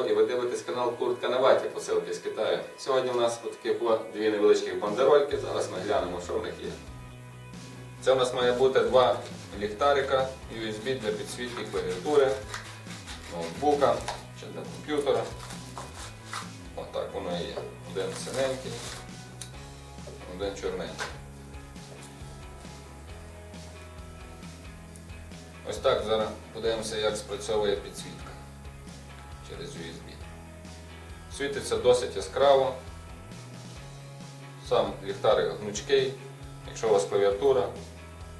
Павло і ви дивитесь канал Куртка на посилки з Китаю. Сьогодні у нас такі дві невеличкі бандерольки, зараз ми глянемо, що в них є. Це у нас має бути два ліхтарика USB для підсвітки клавіатури, ноутбука чи для комп'ютера. Отак воно і є. Один синенький, один чорненький. Ось так зараз подивимося, як спрацьовує підсвітка через USB. Світиться досить яскраво. Сам ліхтарик гнучкий. Якщо у вас клавіатура,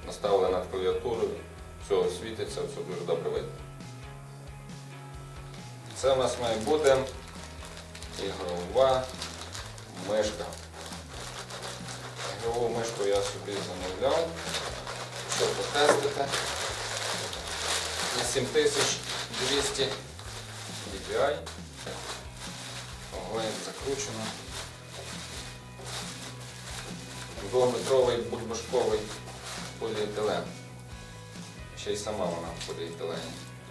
наставили над клавіатурою, все світиться, все дуже добре видно. Це у нас має бути ігрова мишка. Ігрову мишку я собі замовляв, щоб потестити на 7200 DPI. Ого, закручено. Двометровий бульбашковий поліетилен. Ще й сама вона в поліетилені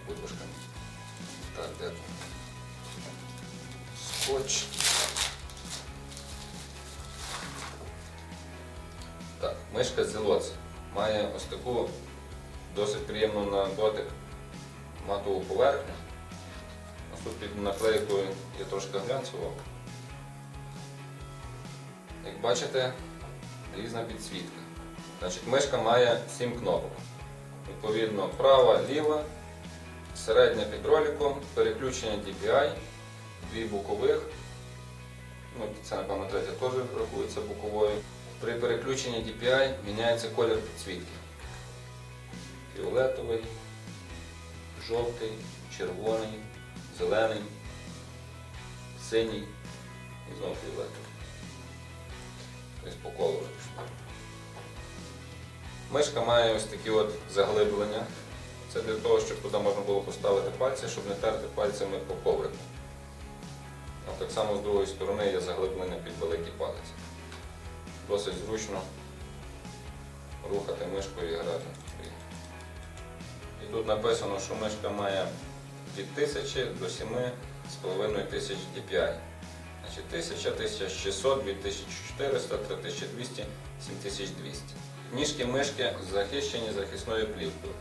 з бульбашками. Так, де тут? Скотч. Так, мишка Зелоц має ось таку досить приємну на дотик матову поверхню. Тут наклейкою є трошки глянцево. Як бачите, різна підсвітка. Значить, мишка має 7 кнопок. Відповідно, права, ліва, середня під роликом, переключення DPI, дві бокових. Ну, це, напевно, третя теж рахується боковою. При переключенні DPI міняється колір підсвітки. Фіолетовий, жовтий, червоний, зелений, синій і знову фіолетовий. Тобто по колу. Мишка має ось такі от заглиблення. Це для того, щоб туди можна було поставити пальці, щоб не терти пальцями по коврику. А так само з другої сторони є заглиблення під великий палець. Досить зручно рухати мишкою і грати. І тут написано, що мишка має від 1000 до 7,5 тисяч DPI. Значить 1000, 1600, 2400, 3200, 7200. Ніжки мишки захищені захисною плівкою.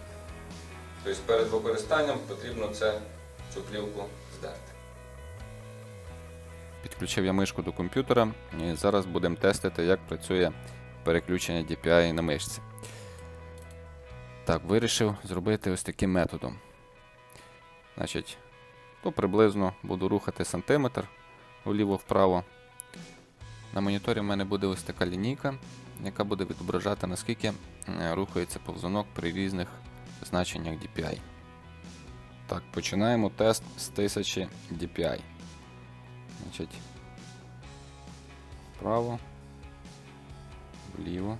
Тобто перед використанням потрібно це, цю плівку здати. Підключив я мишку до комп'ютера і зараз будемо тестити, як працює переключення DPI на мишці. Так, вирішив зробити ось таким методом. Значить, то приблизно буду рухати сантиметр вліво-вправо. На моніторі в мене буде ось така лінійка, яка буде відображати, наскільки рухається повзунок при різних значеннях DPI. Так, починаємо тест з 1000 DPI. Значить, вправо, вліво,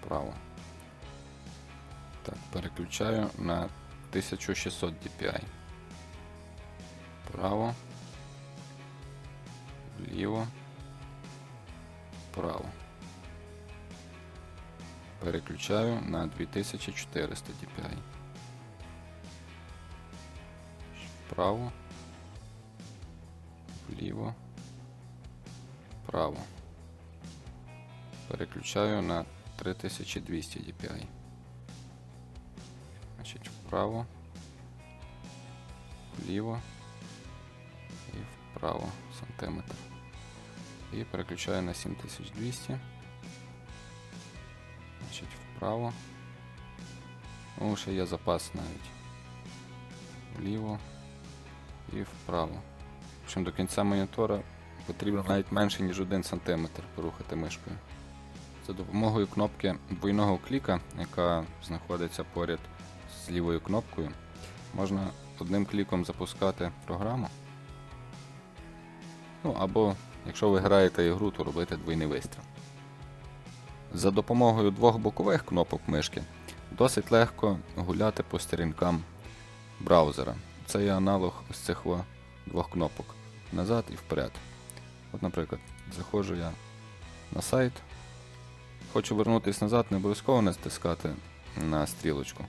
вправо. Так, переключаю на 1600 DPI. Вправо, вліво, вправо. Переключаю на 2400 DPI. Вправо вліво, вправо. Переключаю на 3200 DPI. Вправо, вліво і вправо сантиметр. І переключаю на 7200. Значить, вправо. О, ще є запас навіть. Вліво і вправо. Общем, до кінця монітора потрібно навіть менше, ніж 1 см порухати мишкою. За допомогою кнопки двойного кліка, яка знаходиться поряд з лівою кнопкою, можна одним кліком запускати програму. Ну або, якщо ви граєте ігру, то робити двойний вистріл. За допомогою двох бокових кнопок мишки досить легко гуляти по сторінкам браузера. Це є аналог ось цих двох кнопок назад і вперед. От, наприклад, заходжу я на сайт, хочу вернутися назад, не обов'язково натискати на стрілочку,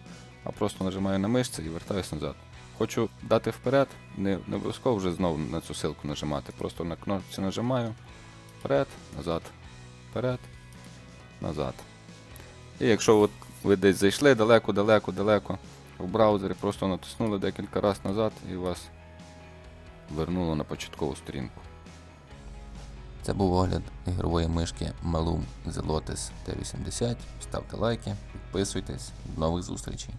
а просто нажимаю на мишці і вертаюсь назад. хочу дати вперед, не, не обов'язково вже знову на цю силку нажимати. Просто на кнопці нажимаю вперед, назад, вперед, назад. І якщо от ви десь зайшли далеко, далеко, далеко в браузері, просто натиснули декілька разів назад і вас вернуло на початкову сторінку. Це був огляд ігрової мишки Malum Zelotes T80. Ставте лайки, підписуйтесь. До нових зустрічей.